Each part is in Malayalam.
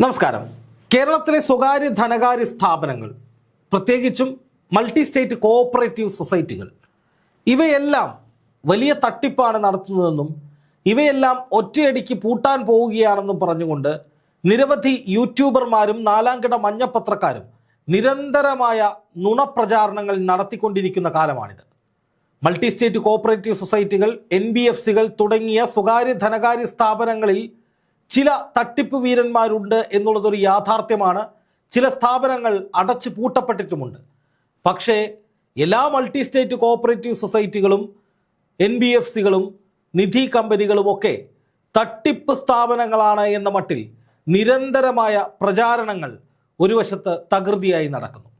നമസ്കാരം. കേരളത്തിലെ സ്വകാര്യ ധനകാര്യ സ്ഥാപനങ്ങൾ പ്രത്യേകിച്ചും മൾട്ടി സ്റ്റേറ്റ് കോഓപ്പറേറ്റീവ് സൊസൈറ്റികൾ ഇവയെല്ലാം വലിയ തട്ടിപ്പാണ് നടത്തുന്നതെന്നും ഇവയെല്ലാം ഒറ്റയടിക്ക് പൂട്ടാൻ പോവുകയാണെന്നും പറഞ്ഞുകൊണ്ട് നിരവധി യൂട്യൂബർമാരും നാലാംകിട മഞ്ഞപ്പത്രക്കാരും നിരന്തരമായ നുണപ്രചാരണങ്ങൾ നടത്തിക്കൊണ്ടിരിക്കുന്ന കാലമാണിത്. മൾട്ടി സ്റ്റേറ്റ് കോഓപ്പറേറ്റീവ് സൊസൈറ്റികൾ എൻ തുടങ്ങിയ സ്വകാര്യ ധനകാര്യ സ്ഥാപനങ്ങളിൽ ചില തട്ടിപ്പ് വീരന്മാരുണ്ട് എന്നുള്ളതൊരു യാഥാർത്ഥ്യമാണ്. ചില സ്ഥാപനങ്ങൾ അടച്ചു പൂട്ടപ്പെട്ടിട്ടുമുണ്ട്. പക്ഷേ എല്ലാ മൾട്ടി സ്റ്റേറ്റ് കോഓപ്പറേറ്റീവ് സൊസൈറ്റികളും എൻ ബി എഫ് സികളും നിധി കമ്പനികളുമൊക്കെ തട്ടിപ്പ് സ്ഥാപനങ്ങളാണ് എന്ന മട്ടിൽ നിരന്തരമായ പ്രചാരണങ്ങൾ ഒരു വശത്ത് തകൃതിയായി നടക്കുന്നു.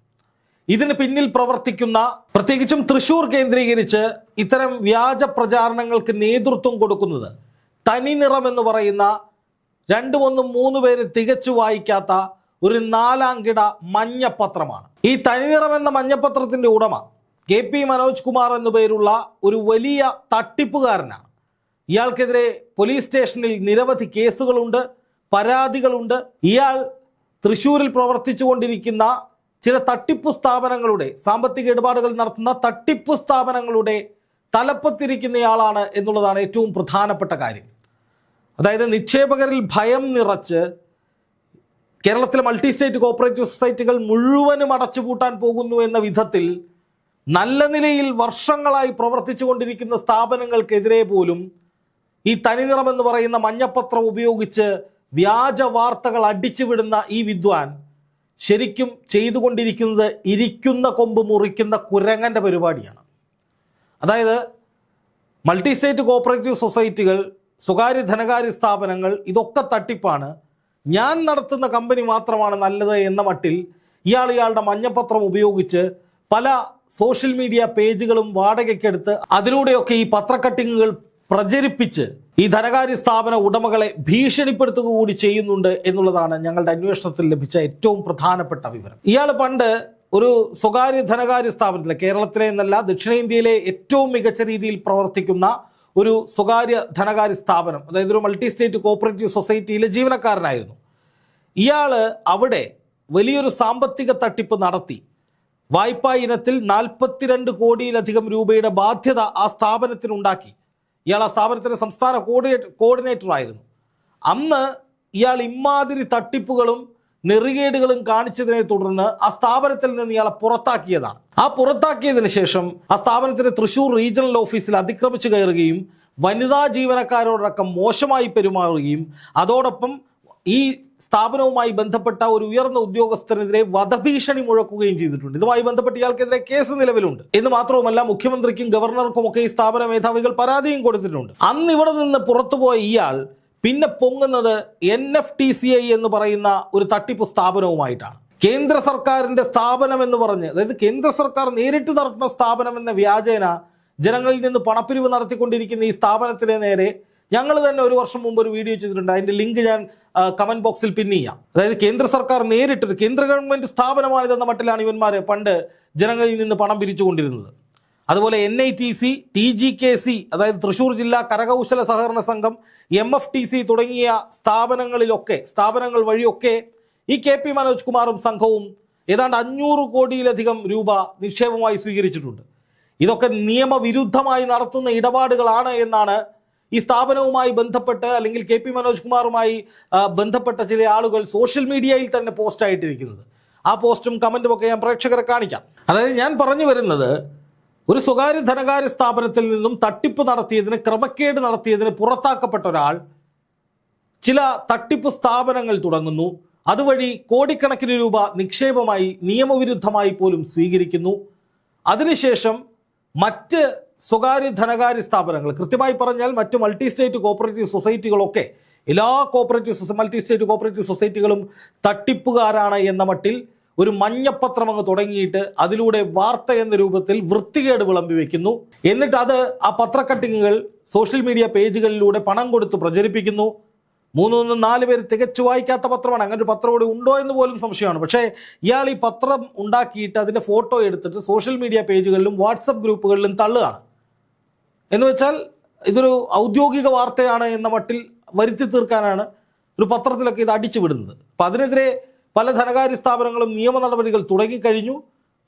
ഇതിന് പിന്നിൽ പ്രവർത്തിക്കുന്ന പ്രത്യേകിച്ചും തൃശൂർ കേന്ദ്രീകരിച്ച് ഇത്തരം വ്യാജ പ്രചാരണങ്ങൾക്ക് നേതൃത്വം കൊടുക്കുന്നത് തനിനിറം എന്ന് പറയുന്ന രണ്ടു ഒന്നും മൂന്ന് പേര് തികച്ചു വായിക്കാത്ത ഒരു നാലാംകിട മഞ്ഞപ്പത്രമാണ് ഈ തനിനിറം എന്ന മഞ്ഞപ്പത്രത്തിന്റെ ഉടമ കെ പി മനോജ് കുമാർ എന്നു പേരുള്ള ഒരു വലിയ തട്ടിപ്പുകാരനാണ്. ഇയാൾക്കെതിരെ പോലീസ് സ്റ്റേഷനിൽ നിരവധി കേസുകളുണ്ട് പരാതികളുണ്ട്. ഇയാൾ തൃശ്ശൂരിൽ പ്രവർത്തിച്ചുകൊണ്ടിരിക്കുന്ന ചില തട്ടിപ്പു സ്ഥാപനങ്ങളുടെ സാമ്പത്തിക ഇടപാടുകൾ നടത്തുന്ന തട്ടിപ്പു സ്ഥാപനങ്ങളുടെ തലപ്പത്തിരിക്കുന്നയാളാണ് എന്നുള്ളതാണ് ഏറ്റവും പ്രധാനപ്പെട്ട കാര്യം. അതായത് നിക്ഷേപകരിൽ ഭയം നിറച്ച് കേരളത്തിലെ മൾട്ടി സ്റ്റേറ്റ് കോപ്പറേറ്റീവ് സൊസൈറ്റികൾ മുഴുവനും അടച്ചുപൂട്ടാൻ പോകുന്നു എന്ന വിധത്തിൽ നല്ല നിലയിൽ വർഷങ്ങളായി പ്രവർത്തിച്ചു കൊണ്ടിരിക്കുന്ന സ്ഥാപനങ്ങൾക്കെതിരെ പോലും ഈ തനിനിറം എന്ന് പറയുന്ന മഞ്ഞപ്പത്രം ഉപയോഗിച്ച് വ്യാജ വാർത്തകൾ അടിച്ചുവിടുന്ന ഈ വിദ്വാൻ ശരിക്കും ചെയ്തുകൊണ്ടിരിക്കുന്നത് ഇരിക്കുന്ന കൊമ്പ് മുറിക്കുന്ന കുരങ്ങന്റെ പരിപാടിയാണ്. അതായത് മൾട്ടി സ്റ്റേറ്റ് കോപ്പറേറ്റീവ് സൊസൈറ്റികൾ സ്വകാര്യ ധനകാര്യ സ്ഥാപനങ്ങൾ ഇതൊക്കെ തട്ടിപ്പാണ്. ഞാൻ നടത്തുന്ന കമ്പനി മാത്രമാണ് നല്ലത് എന്ന മട്ടിൽ ഇയാൾ ഇയാളുടെ മഞ്ഞപ്പത്രം ഉപയോഗിച്ച് പല സോഷ്യൽ മീഡിയ പേജുകളും വാടകയ്ക്കെടുത്ത് അതിലൂടെയൊക്കെ ഈ പത്രക്കട്ടിങ്ങുകൾ പ്രചരിപ്പിച്ച് ഈ ധനകാര്യ സ്ഥാപന ഉടമകളെ ഭീഷണിപ്പെടുത്തുക കൂടി ചെയ്യുന്നുണ്ട് എന്നുള്ളതാണ് ഞങ്ങളുടെ അന്വേഷണത്തിൽ ലഭിച്ച ഏറ്റവും പ്രധാനപ്പെട്ട വിവരം. ഇയാൾ പണ്ട് ഒരു സ്വകാര്യ ധനകാര്യ സ്ഥാപനത്തിലെ കേരളത്തിലെ എന്നല്ല ദക്ഷിണേന്ത്യയിലെ ഏറ്റവും മികച്ച രീതിയിൽ പ്രവർത്തിക്കുന്ന ഒരു സ്വകാര്യ ധനകാര്യ സ്ഥാപനം അതായത് ഒരു മൾട്ടി സ്റ്റേറ്റ് കോപ്പറേറ്റീവ് സൊസൈറ്റിയിലെ ജീവനക്കാരനായിരുന്നു. ഇയാൾ അവിടെ വലിയൊരു സാമ്പത്തിക തട്ടിപ്പ് നടത്തി. വായ്പാ ഇനത്തിൽ നാൽപ്പത്തിരണ്ട് കോടിയിലധികം രൂപയുടെ ബാധ്യത ആ സ്ഥാപനത്തിനുണ്ടാക്കി. ഇയാൾ ആ സ്ഥാപനത്തിന്റെ സംസ്ഥാന കോർഡിനേറ്റർ കോർഡിനേറ്ററായിരുന്നു. അന്ന് ഇയാൾ ഇമാതിരി തട്ടിപ്പുകളും നെറികേടുകളും കാണിച്ചതിനെ തുടർന്ന് ആ സ്ഥാപനത്തിൽ നിന്ന് ഇയാളെ പുറത്താക്കിയതാണ്. ആ പുറത്താക്കിയതിന് ശേഷം ആ സ്ഥാപനത്തിന്റെ തൃശൂർ റീജിയണൽ ഓഫീസിൽ അതിക്രമിച്ചു കയറുകയും വനിതാ ജീവനക്കാരോടക്കം മോശമായി പെരുമാറുകയും അതോടൊപ്പം ഈ സ്ഥാപനവുമായി ബന്ധപ്പെട്ട ഒരു ഉയർന്ന ഉദ്യോഗസ്ഥനെതിരെ വധഭീഷണി മുഴക്കുകയും ചെയ്തിട്ടുണ്ട്. ഇതുമായി ബന്ധപ്പെട്ട് ഇയാൾക്കെതിരെ കേസ് നിലവിലുണ്ട്. എന്ന് മാത്രവുമല്ല മുഖ്യമന്ത്രിക്കും ഗവർണർക്കും ഒക്കെ ഈ സ്ഥാപന മേധാവികൾ പരാതിയും കൊടുത്തിട്ടുണ്ട്. അന്ന് ഇവിടെ നിന്ന് പുറത്തുപോയ ഇയാൾ പിന്നെ പൊങ്ങുന്നത് N F T C I എന്ന് പറയുന്ന ഒരു തട്ടിപ്പ് സ്ഥാപനവുമായിട്ടാണ്. കേന്ദ്ര സർക്കാരിന്റെ സ്ഥാപനം എന്ന് പറഞ്ഞ് അതായത് കേന്ദ്ര സർക്കാർ നേരിട്ട് നടത്തുന്ന സ്ഥാപനം എന്ന വ്യാജേന ജനങ്ങളിൽ നിന്ന് പണപ്പിരിവ് നടത്തിക്കൊണ്ടിരിക്കുന്ന ഈ സ്ഥാപനത്തിന് നേരെ ഞങ്ങൾ തന്നെ ഒരു വർഷം മുമ്പ് ഒരു വീഡിയോ ചെയ്തിട്ടുണ്ട്. അതിന്റെ ലിങ്ക് ഞാൻ കമന്റ് ബോക്സിൽ പിൻ ചെയ്യാം. അതായത് കേന്ദ്ര സർക്കാർ നേരിട്ട് കേന്ദ്ര ഗവൺമെന്റ് സ്ഥാപനമാണിതെന്ന മട്ടിലാണ് ഇവന്മാർ പണ്ട് ജനങ്ങളിൽ നിന്ന് പണം പിരിച്ചുകൊണ്ടിരുന്നത്. അതുപോലെ N I T C T G K C അതായത് തൃശ്ശൂർ ജില്ലാ കരകൗശല സഹകരണ സംഘം എം എഫ് ടി സി തുടങ്ങിയ സ്ഥാപനങ്ങളിലൊക്കെ സ്ഥാപനങ്ങൾ വഴിയൊക്കെ ഈ കെ പി മനോജ് കുമാറും സംഘവും ഏതാണ്ട് അഞ്ഞൂറ് കോടിയിലധികം രൂപ നിക്ഷേപമായി സ്വീകരിച്ചിട്ടുണ്ട്. ഇതൊക്കെ നിയമവിരുദ്ധമായി നടത്തുന്ന ഇടപാടുകളാണ് എന്നാണ് ഈ സ്ഥാപനവുമായി ബന്ധപ്പെട്ട് അല്ലെങ്കിൽ കെ പി മനോജ് കുമാറുമായി ബന്ധപ്പെട്ട ചില ആളുകൾ സോഷ്യൽ മീഡിയയിൽ തന്നെ പോസ്റ്റ് ആയിട്ടിരിക്കുന്നത് ആ പോസ്റ്റും കമന്റും ഒക്കെ ഞാൻ പ്രേക്ഷകരെ കാണിക്കാം. അതായത് ഞാൻ പറഞ്ഞു വരുന്നത് ഒരു സ്വകാര്യ ധനകാര്യ സ്ഥാപനത്തിൽ നിന്നും തട്ടിപ്പ് നടത്തിയതിന് ക്രമക്കേട് നടത്തിയതിന് പുറത്താക്കപ്പെട്ട ഒരാൾ ചില തട്ടിപ്പ് സ്ഥാപനങ്ങൾ തുടങ്ങുന്നു. അതുവഴി കോടിക്കണക്കിന് രൂപ നിക്ഷേപമായി നിയമവിരുദ്ധമായി പോലും സ്വീകരിക്കുന്നു. അതിനുശേഷം മറ്റ് സ്വകാര്യ ധനകാര്യ സ്ഥാപനങ്ങൾ കൃത്യമായി പറഞ്ഞാൽ മറ്റ് മൾട്ടി സ്റ്റേറ്റ് കോപ്പറേറ്റീവ് സൊസൈറ്റികളൊക്കെ എല്ലാ കോപ്പറേറ്റീവ് മൾട്ടി സ്റ്റേറ്റ് കോപ്പറേറ്റീവ് സൊസൈറ്റികളും തട്ടിപ്പുകാരാണ് എന്ന മട്ടിൽ ഒരു മഞ്ഞപ്പത്രം അങ്ങ് തുടങ്ങിയിട്ട് അതിലൂടെ വാർത്ത എന്ന രൂപത്തിൽ വൃത്തികേട് വിളമ്പി വെക്കുന്നു. എന്നിട്ട് അത് ആ പത്രക്കട്ടിങ്ങുകൾ സോഷ്യൽ മീഡിയ പേജുകളിലൂടെ പണം കൊടുത്ത് പ്രചരിപ്പിക്കുന്നു. മൂന്ന് നിന്ന് നാല് പേര് തികച്ചു വായിക്കാത്ത പത്രമാണ്. അങ്ങനെ ഒരു പത്രം ഇവിടെ ഉണ്ടോ എന്ന് പോലും സംശയമാണ്. പക്ഷേ ഇയാൾ ഈ പത്രം ഉണ്ടാക്കിയിട്ട് അതിന്റെ ഫോട്ടോ എടുത്തിട്ട് സോഷ്യൽ മീഡിയ പേജുകളിലും വാട്സപ്പ് ഗ്രൂപ്പുകളിലും തള്ളുകയാണ്. എന്ന് വെച്ചാൽ ഇതൊരു ഔദ്യോഗിക വാർത്തയാണ് എന്ന മട്ടിൽ വരുത്തി തീർക്കാനാണ് ഒരു പത്രത്തിലൊക്കെ ഇത് അടിച്ചു വിടുന്നത്. അപ്പം അതിനെതിരെ പല ധനകാര്യ സ്ഥാപനങ്ങളും നിയമ നടപടികൾ തുടങ്ങിക്കഴിഞ്ഞു.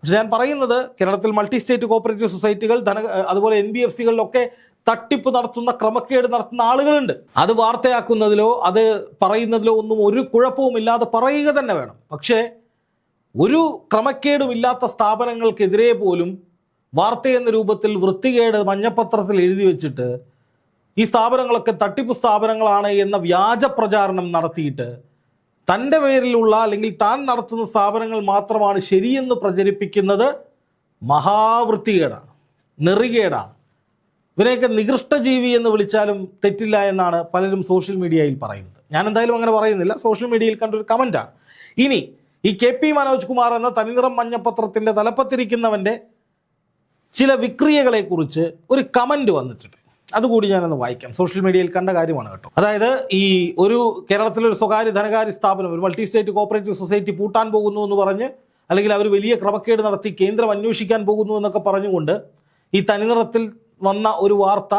പക്ഷെ ഞാൻ പറയുന്നത് കേരളത്തിൽ മൾട്ടി സ്റ്റേറ്റ് കോപ്പറേറ്റീവ് സൊസൈറ്റികൾ ധന അതുപോലെ എൻ ബി എഫ് സികളിലൊക്കെ തട്ടിപ്പ് നടത്തുന്ന ക്രമക്കേട് നടത്തുന്ന ആളുകളുണ്ട്. അത് വാർത്തയാക്കുന്നതിലോ അത് പറയുന്നതിലോ ഒന്നും ഒരു കുഴപ്പവും ഇല്ലാതെ പറയുക തന്നെ വേണം. പക്ഷേ ഒരു ക്രമക്കേടുമില്ലാത്ത സ്ഥാപനങ്ങൾക്കെതിരെ പോലും വാർത്തയെന്ന രൂപത്തിൽ വൃത്തികേട് മഞ്ഞപ്പത്രത്തിൽ എഴുതി വെച്ചിട്ട് ഈ സ്ഥാപനങ്ങളൊക്കെ തട്ടിപ്പ് സ്ഥാപനങ്ങളാണ് എന്ന വ്യാജ പ്രചാരണം നടത്തിയിട്ട് തന്റെ പേരിലുള്ള അല്ലെങ്കിൽ താൻ നടത്തുന്ന സ്ഥാപനങ്ങൾ മാത്രമാണ് ശരിയെന്ന് പ്രചരിപ്പിക്കുന്നത് മഹാവൃത്തികേടാണ് നെറികേടാണ്. ഇവരെയൊക്കെ നികൃഷ്ടജീവി എന്ന് വിളിച്ചാലും തെറ്റില്ല എന്നാണ് പലരും സോഷ്യൽ മീഡിയയിൽ പറയുന്നത്. ഞാൻ എന്തായാലും അങ്ങനെ പറയുന്നില്ല. സോഷ്യൽ മീഡിയയിൽ കണ്ടൊരു കമന്റാണ്. ഇനി ഈ കെ പി മനോജ് കുമാർ എന്ന തനിനിറം മഞ്ഞപ്പത്രത്തിന്റെ തലപ്പത്തിരിക്കുന്നവന്റെ ചില വിക്രിയകളെക്കുറിച്ച് ഒരു കമന്റ് വന്നിട്ടുണ്ട്. അതുകൂടി ഞാനൊന്ന് വായിക്കാം. സോഷ്യൽ മീഡിയയിൽ കണ്ട കാര്യമാണ് കേട്ടോ. അതായത് ഈ ഒരു കേരളത്തിലൊരു സ്വകാര്യ ധനകാര്യ സ്ഥാപനം ഒരു മൾട്ടി സ്റ്റേറ്റ് കോപ്പറേറ്റീവ് സൊസൈറ്റി പൂട്ടാൻ പോകുന്നു എന്ന് പറഞ്ഞ് അല്ലെങ്കിൽ അവർ വലിയ ക്രമക്കേട് നടത്തി കേന്ദ്രം അന്വേഷിക്കാൻ പോകുന്നു എന്നൊക്കെ പറഞ്ഞുകൊണ്ട് ഈ തനിനിറത്തിൽ വന്ന ഒരു വാർത്ത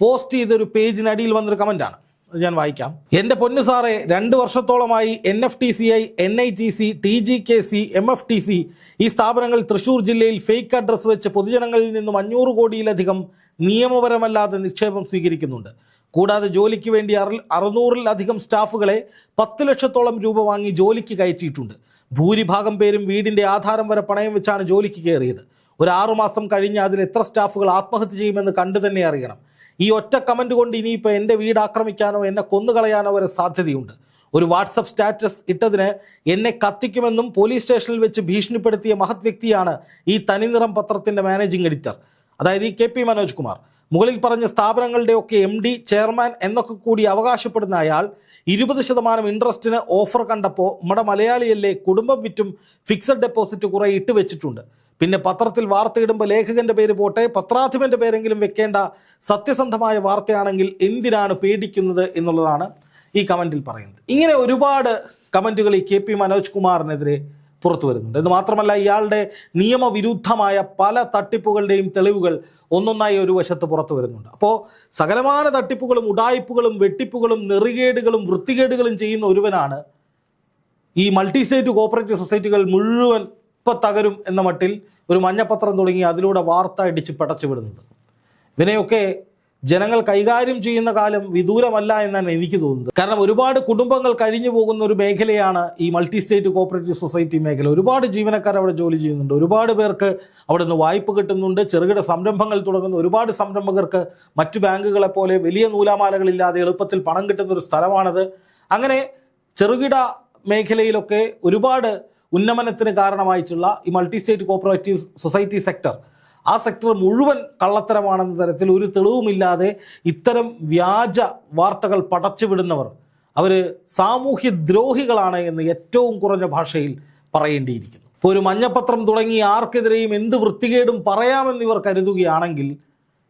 പോസ്റ്റ് ചെയ്തൊരു പേജിനടിയിൽ വന്നൊരു കമന്റാണ് ഞാൻ വായിക്കാം. എന്റെ പൊന്നു സാറേ രണ്ട് വർഷത്തോളമായി N F T C I N I T C T G K C M F T C ഈ സ്ഥാപനങ്ങൾ തൃശ്ശൂർ ജില്ലയിൽ ഫേക്ക് അഡ്രസ്സ് വെച്ച് പൊതുജനങ്ങളിൽ നിന്നും അഞ്ഞൂറ് കോടിയിലധികം നിയമപരമല്ലാതെ നിക്ഷേപം സ്വീകരിക്കുന്നുണ്ട്. കൂടാതെ ജോലിക്ക് വേണ്ടി അറു അറുന്നൂറിലധികം സ്റ്റാഫുകളെ പത്ത് ലക്ഷത്തോളം രൂപ വാങ്ങി ജോലിക്ക് കയറ്റിയിട്ടുണ്ട്. ഭൂരിഭാഗം പേരും വീടിന്റെ ആധാരം വരെ പണയം വെച്ചാണ് ജോലിക്ക് കയറിയത്. ഒരു ആറുമാസം കഴിഞ്ഞ് അതിൽ എത്ര സ്റ്റാഫുകൾ ആത്മഹത്യ ചെയ്യുമെന്ന് കണ്ടു തന്നെ അറിയണം. ഈ ഒറ്റ കമന്റ് കൊണ്ട് ഇനിയിപ്പോൾ എന്റെ വീട് ആക്രമിക്കാനോ എന്നെ കൊന്നുകളയാനോ വരെ സാധ്യതയുണ്ട്. ഒരു വാട്സപ്പ് സ്റ്റാറ്റസ് ഇട്ടതിന് എന്നെ കത്തിക്കുമെന്നും പോലീസ് സ്റ്റേഷനിൽ വെച്ച് ഭീഷണിപ്പെടുത്തിയ മഹത് വ്യക്തിയാണ് ഈ തനിനിറം പത്രത്തിന്റെ മാനേജിംഗ് എഡിറ്റർ. അതായത് ഈ കെ പി മനോജ് കുമാർ. മുകളിൽ പറഞ്ഞ സ്ഥാപനങ്ങളുടെയൊക്കെ എം ഡി ചെയർമാൻ എന്നൊക്കെ കൂടി അവകാശപ്പെടുന്ന അയാൾ ഇരുപത് ശതമാനം ഇൻട്രസ്റ്റിന് ഓഫർ കണ്ടപ്പോൾ നമ്മുടെ മലയാളിയല്ലേ കുടുംബം വിറ്റും ഫിക്സഡ് ഡെപ്പോസിറ്റ് കുറേ ഇട്ട് വെച്ചിട്ടുണ്ട്. പിന്നെ പത്രത്തിൽ വാർത്തയിടുമ്പോൾ ലേഖകന്റെ പേര് പോട്ടെ പത്രാധിപന്റെ പേരെങ്കിലും വെക്കേണ്ട സത്യസന്ധമായ വാർത്തയാണെങ്കിൽ എന്തിനാണ് പേടിക്കുന്നത് എന്നുള്ളതാണ് ഈ കമന്റിൽ പറയുന്നത്. ഇങ്ങനെ ഒരുപാട് കമന്റുകൾ ഈ കെ പി മനോജ് കുമാറിനെതിരെ പുറത്തു വരുന്നുണ്ട്. ഇത് മാത്രമല്ല ഇയാളുടെ നിയമവിരുദ്ധമായ പല തട്ടിപ്പുകളുടെയും തെളിവുകൾ ഒന്നൊന്നായി ഒരു വശത്ത് പുറത്തു വരുന്നുണ്ട്. അപ്പോൾ സകലമാന തട്ടിപ്പുകളും ഉടായ്പുകളും വെട്ടിപ്പുകളും നെറികേടുകളും വൃത്തികേടുകളും ചെയ്യുന്ന ഒരുവനാണ് ഈ മൾട്ടി സ്റ്റേറ്റ് കോപ്പറേറ്റീവ് സൊസൈറ്റികൾ മുഴുവൻ ഇപ്പം തകരും എന്ന മട്ടിൽ ഒരു മഞ്ഞപ്പത്രം തുടങ്ങി അതിലൂടെ വാർത്ത അടിച്ച് പടച്ചു വിടുന്നത്. ഇതിനെയൊക്കെ ജനങ്ങൾ കൈകാര്യം ചെയ്യുന്ന കാലം വിദൂരമല്ല എന്നാണ് എനിക്ക് തോന്നുന്നത്. കാരണം ഒരുപാട് കുടുംബങ്ങൾ കഴിഞ്ഞു പോകുന്ന ഒരു മേഖലയാണ് ഈ മൾട്ടി സ്റ്റേറ്റ് കോപ്പറേറ്റീവ് സൊസൈറ്റി മേഖല. ഒരുപാട് ജീവനക്കാർ അവിടെ ജോലി ചെയ്യുന്നുണ്ട്. ഒരുപാട് പേർക്ക് അവിടെ നിന്ന് വായ്പ കിട്ടുന്നുണ്ട്. ചെറുകിട സംരംഭങ്ങൾ തുടങ്ങുന്ന. ഒരുപാട് സംരംഭകർക്ക് മറ്റു ബാങ്കുകളെ പോലെ വലിയ നൂലാമാലകളില്ലാതെ എളുപ്പത്തിൽ പണം കിട്ടുന്ന ഒരു സ്ഥലമാണത്. അങ്ങനെ ചെറുകിട മേഖലയിലൊക്കെ ഒരുപാട് ഉന്നമനത്തിന് കാരണമായിട്ടുള്ള ഈ multi state cooperative society sector ആ സെക്ടർ മുഴുവൻ കള്ളത്തരമാണെന്ന തരത്തിൽ ഒരു തെളിവുമില്ലാതെ ഇത്തരം വ്യാജ വാർത്തകൾ പടച്ചുവിടുന്നവർ. അവർ സാമൂഹ്യ ദ്രോഹികളാണ് എന്ന് ഏറ്റവും കുറഞ്ഞ ഭാഷയിൽ പറയേണ്ടിയിരിക്കുന്നു. ഇപ്പോൾ ഒരു മഞ്ഞപ്പത്രം തുടങ്ങി ആർക്കെതിരെയും എന്ത് വൃത്തികേടും പറയാമെന്ന് ഇവർ കരുതുകയാണെങ്കിൽ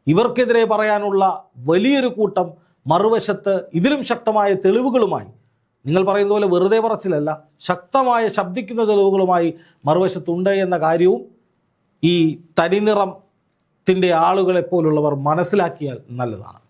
ഇവർക്കെതിരെ പറയാനുള്ള വലിയൊരു കൂട്ടം മറുവശത്ത് ഇതിലും ശക്തമായ തെളിവുകളുമായി നിങ്ങൾ പറയുന്ന പോലെ വെറുതെ പറച്ചിലല്ല ശക്തമായ ശബ്ദിക്കുന്ന തെളിവുകളുമായി മറുവശത്തുണ്ട് എന്ന കാര്യവും ഈ തനിനിറത്തിന്റെ ആളുകളെപ്പോലുള്ളവർ മനസ്സിലാക്കിയാൽ നല്ലതാണ്.